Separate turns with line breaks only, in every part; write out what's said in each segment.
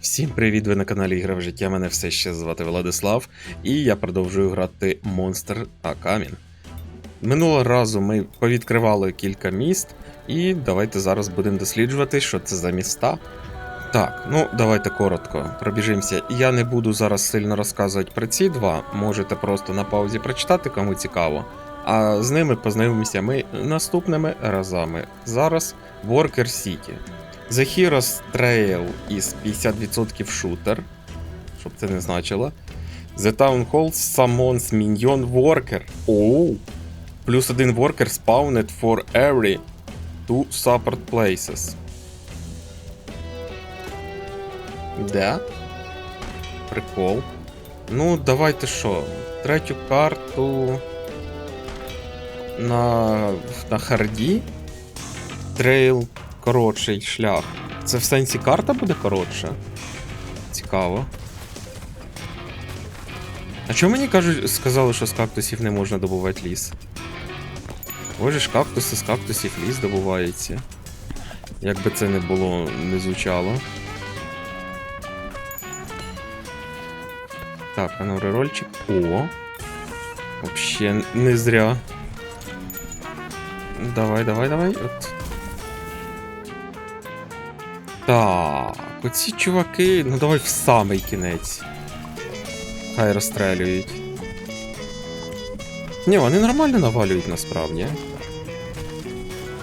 Всім привіт! Ви на каналі Ігра в життя. Мене все ще звати Владислав, і я продовжую грати Монстр та Камін. Минулого разу ми повідкривали кілька міст, і давайте зараз будемо досліджувати, що це за міста. Так, ну давайте коротко пробіжимося. Я не буду зараз сильно розказувати про ці два, можете просто на паузі прочитати, кому цікаво. А з ними познайомимося ми наступними разами. Зараз Worker City. The Hero's Trail із 50% шутер, щоб це не значило. The Town Hall Summons Minion Worker. Оу! Плюс один worker spawned for every two support places. Да? Прикол. Ну, давайте що? Третю карту на, на харді. Трейл коротший шлях. Це в сенсі карта буде коротша? Цікаво. А чому мені кажуть, сказали, що з кактусів не можна добувати ліс? Ось же ж кактуси з кактусів ліс добувається. Як би це не було, не звучало. Так, а ну рерольчик. О! Вообще не зря. Давай, давай, давай. От. Так, оці чуваки, ну давай в самий кінець. Хай розстрелюють. Ні, вони нормально навалюють насправді.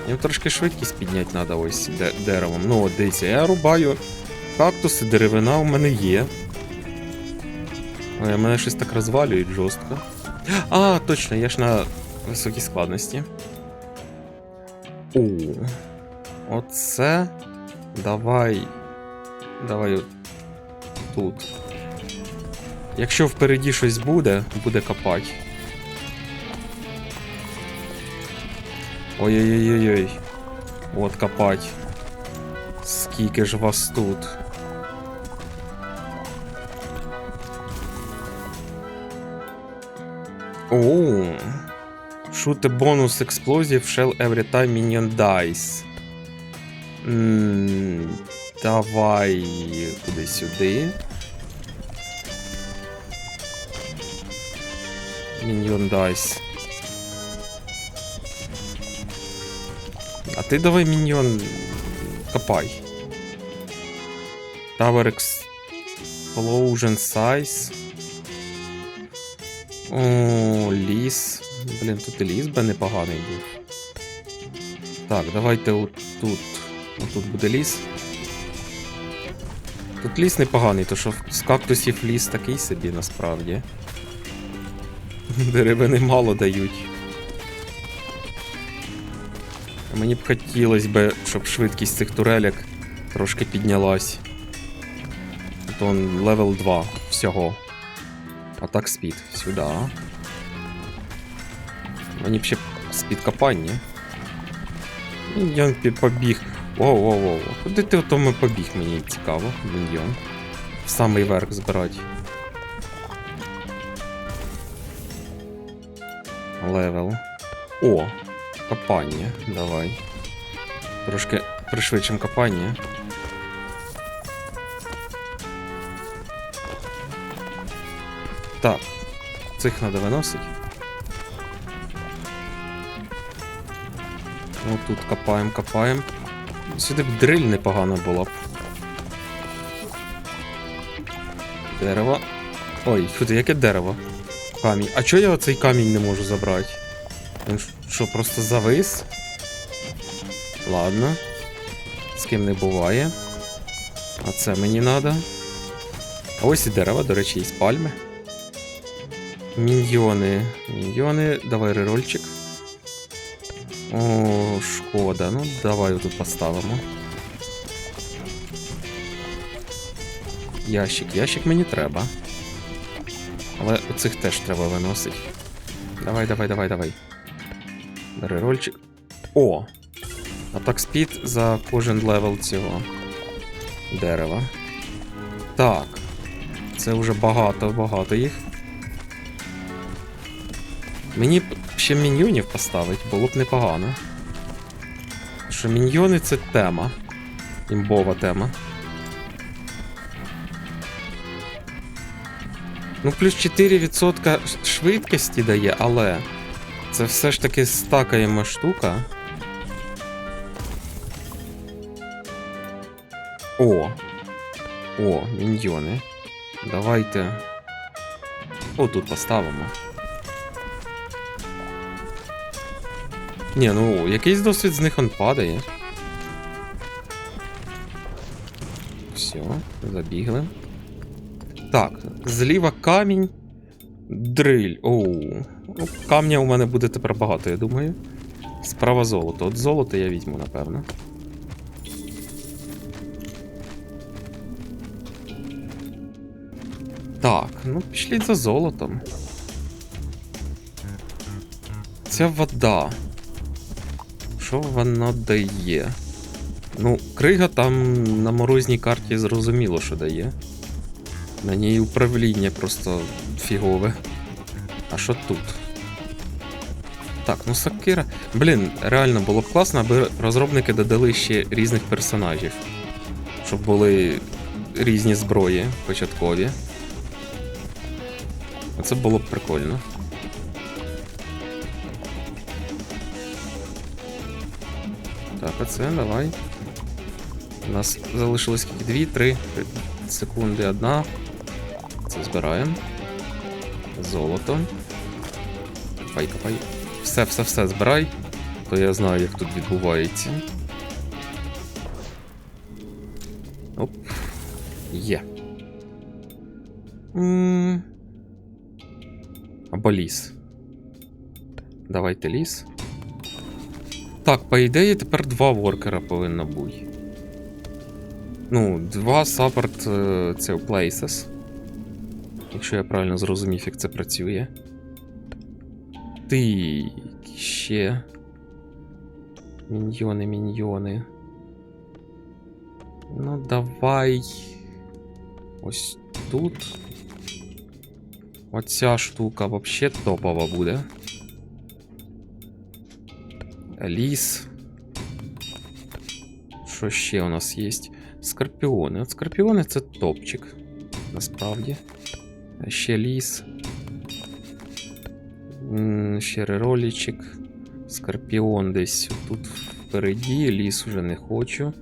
Їм трошки швидкість підняти треба ось де- деревом. Ну, от дивіться, я рубаю кактуси, деревина у мене є. Але мене щось так розвалюють жорстко. А, точно, я ж на високій складності. О, оце. Давай. Давай от тут. Якщо впереді щось буде, буде копати. Ой-ой-ой-ой. От копать. Скільки ж вас тут? Оу. Shoot a bonus explosive shell every time minion dies. М, Давай куди сюди. Міньйон дайс. А ти давай міньйон копай. Tower Explosion Size. О, ліс. Блін, тут і ліс би непоганий був. Так, давайте отут. Отут буде ліс. Тут ліс непоганий, то що з кактусів ліс такий собі насправді. Деревини мало дають. Мені б хотілося б, щоб швидкість цих турелек трошки піднялась. От он левел 2 всього. Атак спід. Сюди. Мені б ще спід копання. Пі- побіг. Воу, воу, воу. Куди ти в тому побіг, мені цікаво, міньйон. В самий верх збирати. Левел. О! Копання. Давай. Трошки пришвидшим копання. Так. Цих треба виносити. Ну тут копаємо, копаємо. Сюди б дриль непогано була б. Дерево. Ой, куди, яке дерево? Камінь. А чого я оцей камінь не можу забрати? Він що, просто завис? Ладно. З ким не буває. А це мені треба. А ось і дерева, до речі, із пальми. Міньйони. Міньйони. Давай рерольчик. О, шкода. Ну, давай тут поставимо. Ящик, ящик мені треба. Але оцих теж треба виносити. Давай, давай, давай, давай. Бери рольчик. О! Атак спід за кожен левел цього дерева. Так. Це вже багато, багато їх. Мені б ще міньйонів поставити, було б непогано. Що міньйони це тема. Імбова тема. Ну, плюс 4% швидкості дає, але це все ж таки стакаємо штука. О! О, міньйони. Давайте. О, тут поставимо. Ні, ну, якийсь досвід з них он падає. Все, забігли. Так, зліва камінь. Дриль. Оу. Ну, камня у мене буде тепер багато, я думаю. Справа золото. От золото я візьму, напевно. Так, ну пішліть за золотом. Ця вода. Що вона дає? Ну, крига там на морозній карті зрозуміло, що дає. На ній управління просто фігове. А що тут? Так, ну Сакира. Блін, реально було б класно, аби розробники додали ще різних персонажів. Щоб були різні зброї початкові. Оце було б прикольно. Так, оце давай. У нас залишилось скільки? Дві, три секунди одна. Це збираємо. Золото. Копай, копай. Все, все, все збирай. То я знаю, як тут відбувається. Оп. Є. Або ліс. Давайте ліс. Так, по ідеї, тепер два воркера повинно бути. Ну, два саппорт е, це places. Якщо я правильно зрозумів, як це працює. Ти ще. Міньйони, міньйони. Ну, давай. Ось тут. Оця штука вообще топова буде. Ліс. Що ще у нас є? Скорпіони. От скорпіони це топчик. Насправді. Ще ліс. Ще реролічик. Скорпіон десь тут впереді, ліс уже не хочу.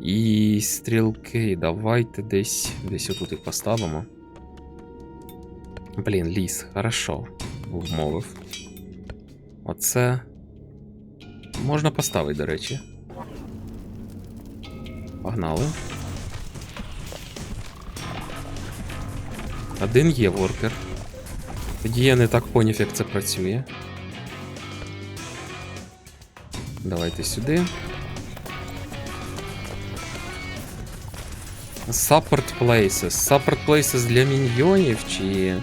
І стрілки. Давайте десь. Десь отут їх поставимо. Блін, ліс, хорошо. Вмовив. Оце. Можна поставити, до речі. Погнали. Один є воркер. Тоді я не так поняв, як це працює. Давайте сюди. Support places. Support places для міньйонів чи.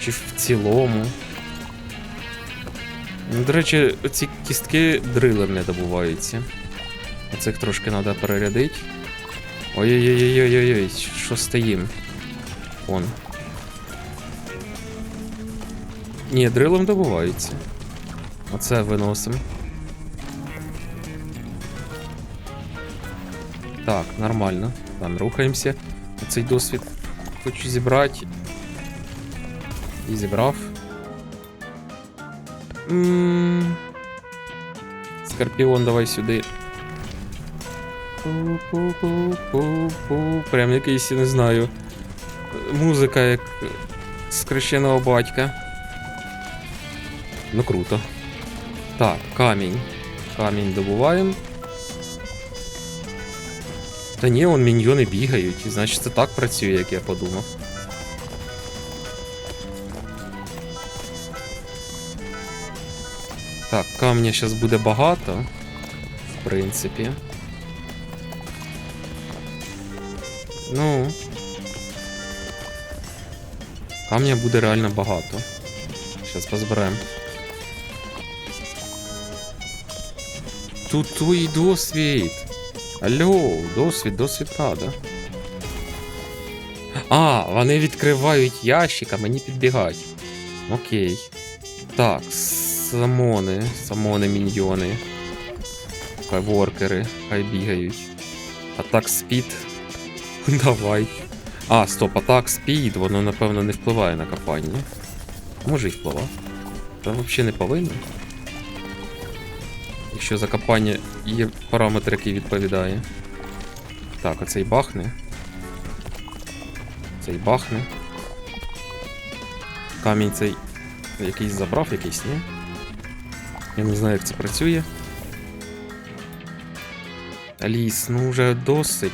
Чи в цілому. Ну, До речі, ці кістки дрилем не добуваються. Оцих трошки треба перерядити. Ой-ой-ой-ой-ой-ой, що стоїм? Он. Ні, дрилом добувається. Оце виносимо. Так, нормально. Там рухаємося. Оцей досвід хочу зібрати. І зібрав. Скорпіон, давай сюди. Прям якийсь, я не знаю. Музика як з батька. Ну круто. Так, камінь. Камінь добуваємо. Та ні, он міньйони бігають, значить це так працює, як я подумав. Так, камня зараз буде багато. В принципі. Ну. Камня буде реально багато. Зараз позберемо. Тут твій досвід. Алло, досвід, досвід надо. А, вони відкривають ящик, а мені підбігають. Окей. Так, самони, самони міньйони. Воркери, хай бігають. А так спід. Давай. А, стоп, атак спід, воно напевно не впливає на копання. Може і впливає. Та взагалі не повинно. Якщо за копання є параметр, який відповідає. Так, оцей бахне. Цей бахне. Камінь цей якийсь забрав, якийсь, ні? Я не знаю, як це працює. Аліс, ну вже досить.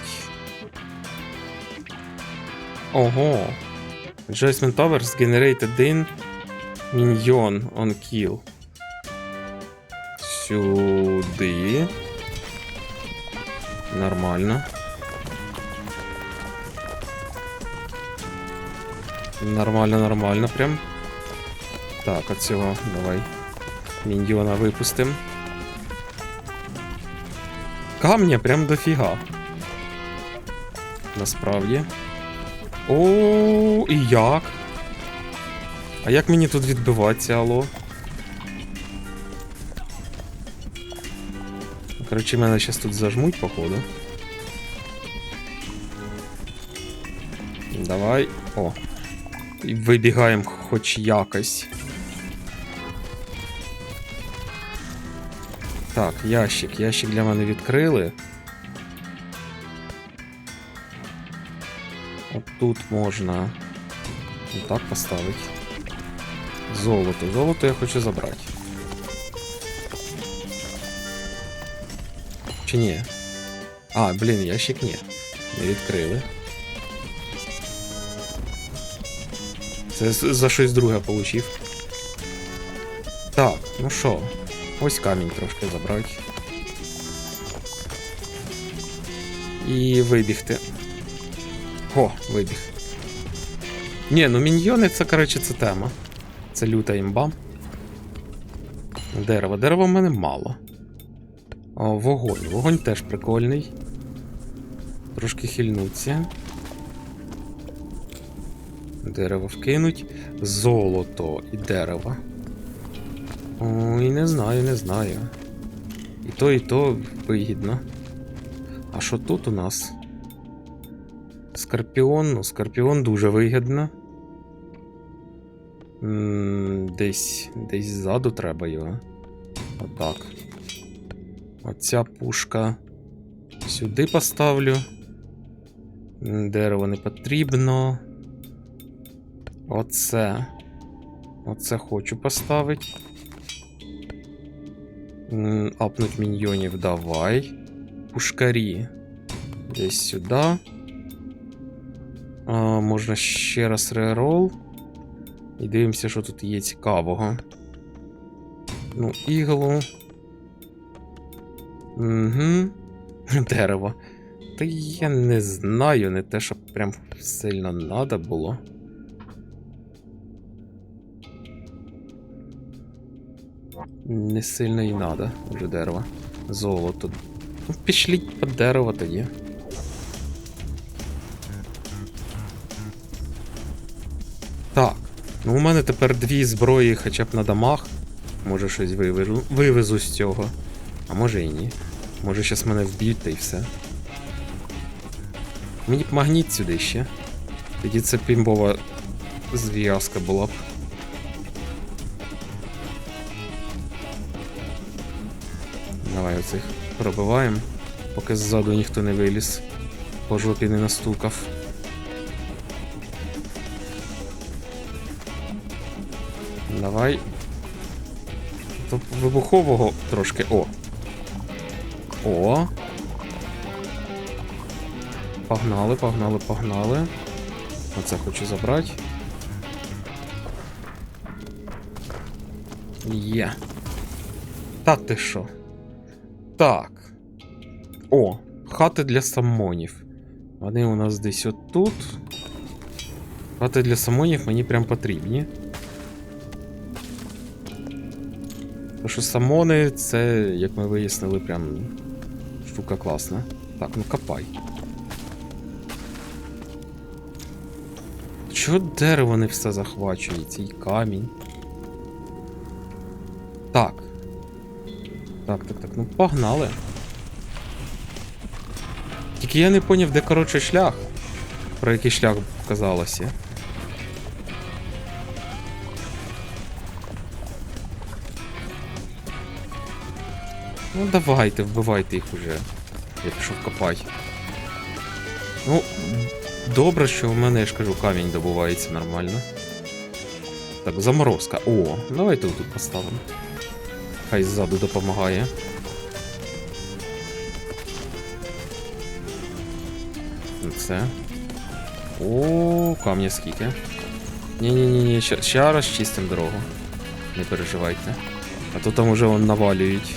Ого. Adjustment Towers generate один minion on kill. Сюди. Нормально. Нормально, нормально прям. Так, от цього давай. Міньйона випустим. Камня прям дофіга. Насправді. О, і як? А як мені тут відбиватися, алло? Коротше, мене зараз тут зажмуть, походу. Давай. О. І вибігаємо хоч якось. Так, ящик. Ящик для мене відкрили. От тут можна так поставити. Золото. Золото я хочу забрати. Чи ні? А, блін, ящик ні. Не відкрили. Це за щось друге получив. Так, ну що, ось камінь трошки забрати. І вибігти. О, вибіг. Ні, ну міньйони це, коротше, це тема. Це люта імба. Дерево. Дерева в мене мало. О, вогонь. Вогонь теж прикольний. Трошки хильнуться. Дерево вкинуть. Золото і дерево. Ой, не знаю, не знаю. І то, і то вигідно. А що тут у нас? Скорпіон, ну, скорпіон дуже вигідно. Десь, десь ззаду треба його. Отак. Оця пушка сюди поставлю. Дерево не потрібно. Оце. Оце хочу поставити. Апнуть міньйонів давай. Пушкарі. Десь сюди. А, можна ще раз рерол. І дивимося, що тут є цікавого. Ну, іглу. Угу. Дерево. Та я не знаю, не те, що прям сильно надо було. Не сильно і надо вже дерево. Золото. Ну, пішліть по дерево тоді. Так. Ну, у мене тепер дві зброї хоча б на домах. Може щось вивезу, вивезу з цього. А може і ні. Може щас мене вб'ють та й все. Мені б магніт сюди ще. Тоді це пімбова зв'язка була б. Оцих пробиваємо, поки ззаду ніхто не виліз. По жопі не настукав. Давай. Тут вибухового трошки. О. О. Погнали, погнали, погнали. Оце хочу забрати. Є. Та ти що? Так. О, хати для самонів. Вони у нас десь отут. Хати для самонів мені прям потрібні. Тому що самони це, як ми вияснили, прям штука класна. Так, ну копай. Чого дерево не все захвачує, цей камінь? Так, так, так, ну погнали. Тільки я не поняв, де коротше шлях. Про який шлях казалося. Ну давайте, вбивайте їх уже. Я пішов копати. Ну, добре, що у мене, я ж кажу, камінь добувається нормально. Так, заморозка. О, давайте тут поставимо. Хай ззаду допомагає. Це. О, камня скільки. Ні-ні-ні, ще, ще раз чистим дорогу. Не переживайте. А то там уже вон навалюють.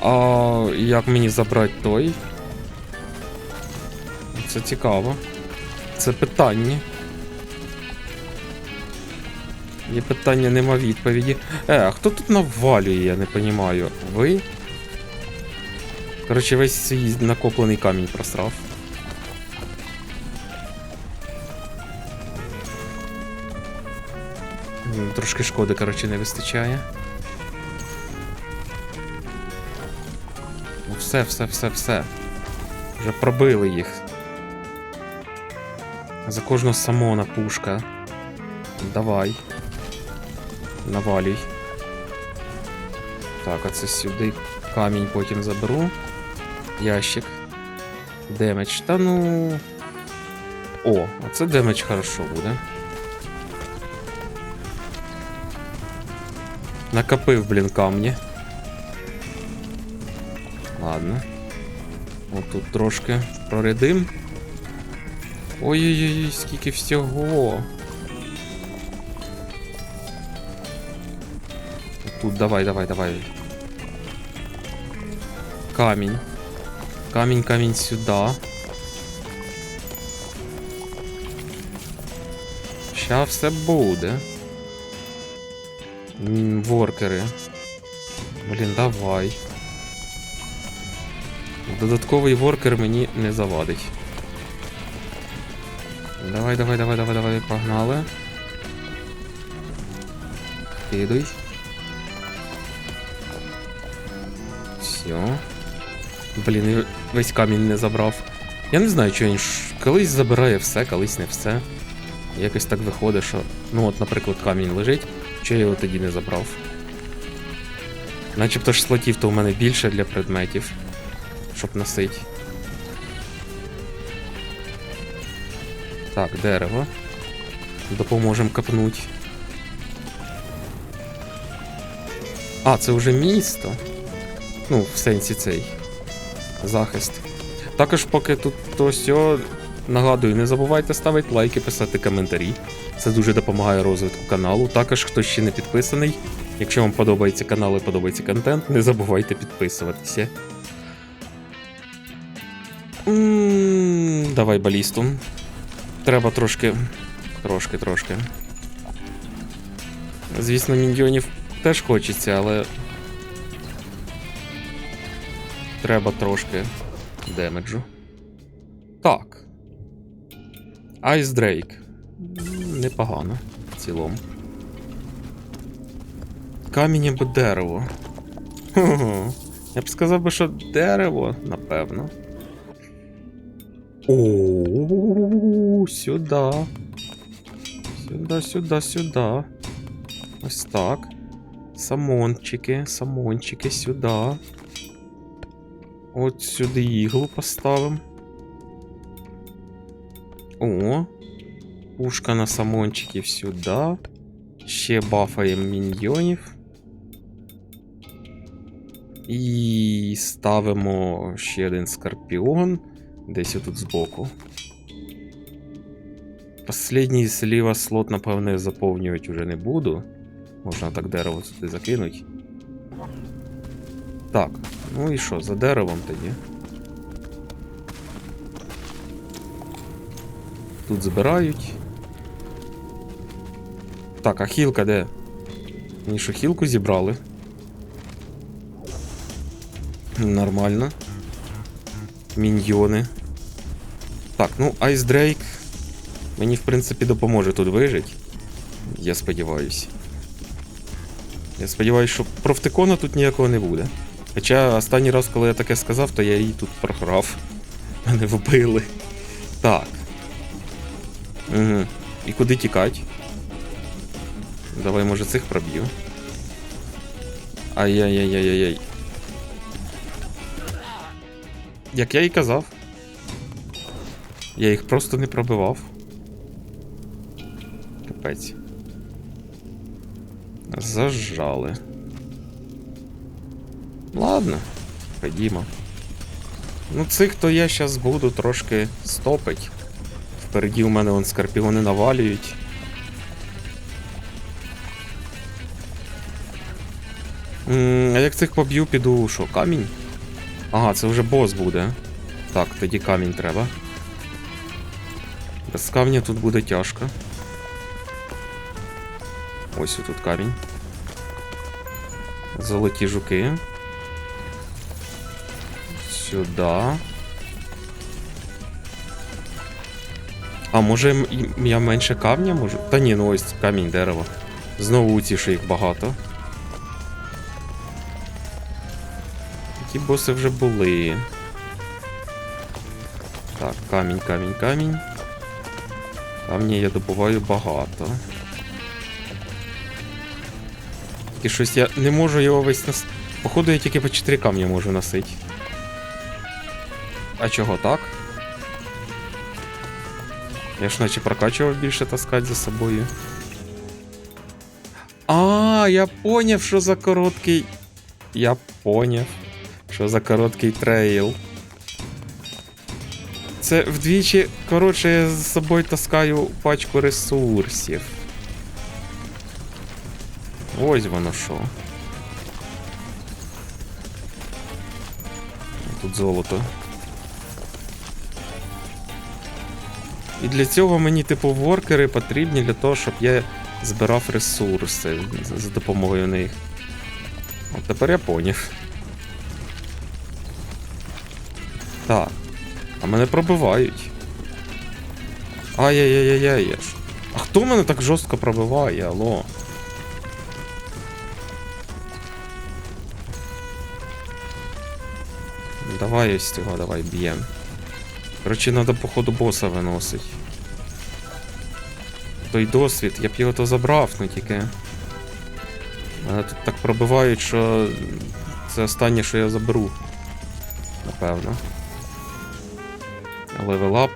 А як мені забрати той? Це цікаво. Це питання. Є питання, нема відповіді. Е, а хто тут навалює, я не розумію. Ви? Коротше, весь свій накоплений камінь просрав. Трошки шкоди, коротше, не вистачає. Ну все, все, все, все. Вже пробили їх. За кожного самона пушка. Давай. Навалюй. Так, а це сюди камінь потім заберу. Ящик. Демедж. Та ну. О, а це демедж хорошо буде. Накопив, блін, камні. Ладно. От тут трошки прорядим. Ой-ой-ой, скільки всього. Тут давай, давай, давай. Камінь. Камінь, камінь сюди. Ща все буде. Воркери. Блін, давай. Додатковий воркер мені не завадить. Давай, давай, давай, давай, давай, погнали. Кидуй. Все. Блін, весь камінь не забрав. Я не знаю, що він ж колись забирає все, колись не все. Якось так виходить, що. Ну от, наприклад, камінь лежить, що я його тоді не забрав. Начебто ж слотів то у мене більше для предметів, щоб носити. Так, дерево. Допоможемо копнуть. А, це вже місто. Ну, в сенсі цей захист. Також, поки тут то сьо, нагадую, не забувайте ставити лайки, писати коментарі. Це дуже допомагає розвитку каналу. Також, хто ще не підписаний, якщо вам подобається канал і подобається контент, не забувайте підписуватися. м давай балісту. Треба трошки. Трошки, трошки. Звісно, міньйонів теж хочеться, але. Треба трошки демеджу. Так. Айс Дрейк. Непогано в цілому. Камінь або дерево. Хо-хо. Я б сказав би, що дерево, напевно. О, сюди. Сюди, сюди, сюди. Ось так. Самончики, самончики сюди. От сюди іглу поставимо. О. Пушка на самончиків сюди. Ще бафаємо міньйонів. І ставимо ще один скорпіон. Десь отут збоку. Последній зліва слот, напевне, заповнювати вже не буду. Можна так дерево сюди закинути. Так, ну і що, за деревом тоді? Тут збирають. Так, а хілка де? Мені що хілку зібрали? Нормально. Міньйони. Так, ну, Айс Дрейк. Мені, в принципі, допоможе тут вижити. Я сподіваюся. Я сподіваюся, що профтикона тут ніякого не буде. Хоча останній раз, коли я таке сказав, то я її тут програв. Мене вбили. Так. Угу. І куди тікать? Давай, може, цих проб'ю. Ай-яй-яй-яй-яй. Як я і казав. Я їх просто не пробивав. Капець. Зажали. Ладно, ходімо. Ну, цих то я зараз буду трошки стопить. Впереді у мене вон скорпіони навалюють. А як цих поб'ю, піду що, камінь? Ага, це вже бос буде. Так, тоді камінь треба. Без камня тут буде тяжко. Ось тут камінь. Золоті жуки. Сюда. А може я менше камня можу? Та ні, ну ось камінь дерево. Знову ці, що їх багато. Такі боси вже були. Так, камінь, камінь, камінь. Камні я добуваю багато. І щось я не можу його весь нас. Походу, я тільки по 4 камня можу носити. А чого так? Я ж наче прокачував більше таскати за собою. А, я поняв, що за короткий. Я поняв, що за короткий трейл. Це вдвічі, коротше, я з собою таскаю пачку ресурсів. Ось воно що. Тут золото. І для цього мені, типу, воркери потрібні для того, щоб я збирав ресурси за- допомогою них. От тепер я поняв. Так. А мене пробивають. Ай-яй-яй-яй-яй. А хто мене так жорстко пробиває, алло? Давай ось цього, давай б'єм. Коротше, треба походу боса виносить. Той досвід, я б його то забрав, ну тільки. Мене тут так пробивають, що це останнє, що я заберу. Напевно. Левелап.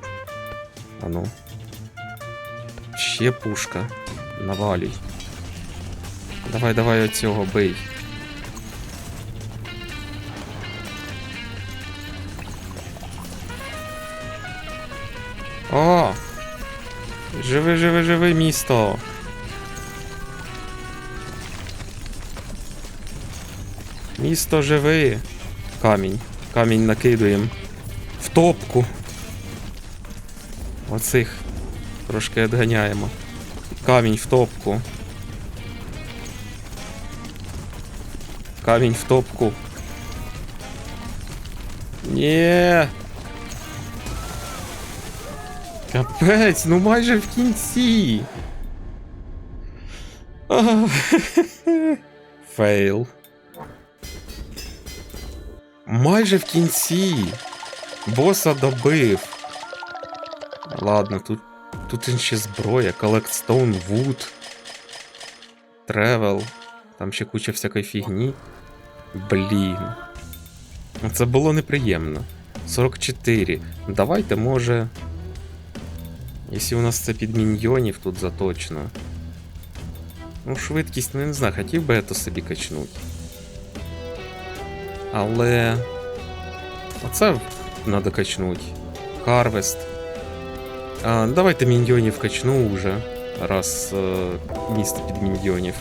А ну. Ще пушка. Навалюй. Давай, давай оцього бий. О! Живи, живи, живи, місто! Місто живи! Камінь. Камінь накидуємо. В топку. Оцих трошки відганяємо. Камінь в топку. Камінь в топку. Нє. Капець, ну майже в кінці. Фейл. Майже в кінці. Боса добив. Ладно, тут. Тут ще зброя, Stone Wood. Travel. Там ще куча всякої фігні. Блін. Це було неприємно. 44. Давайте, може. Якщо у нас це під міньйонів тут заточено. Ну, швидкість, ну я не знаю, хотів би я то собі качнути. Але. Оце треба качнути. Harvest. А, давайте міньйонів качну уже. Раз е, місто під міньйонів.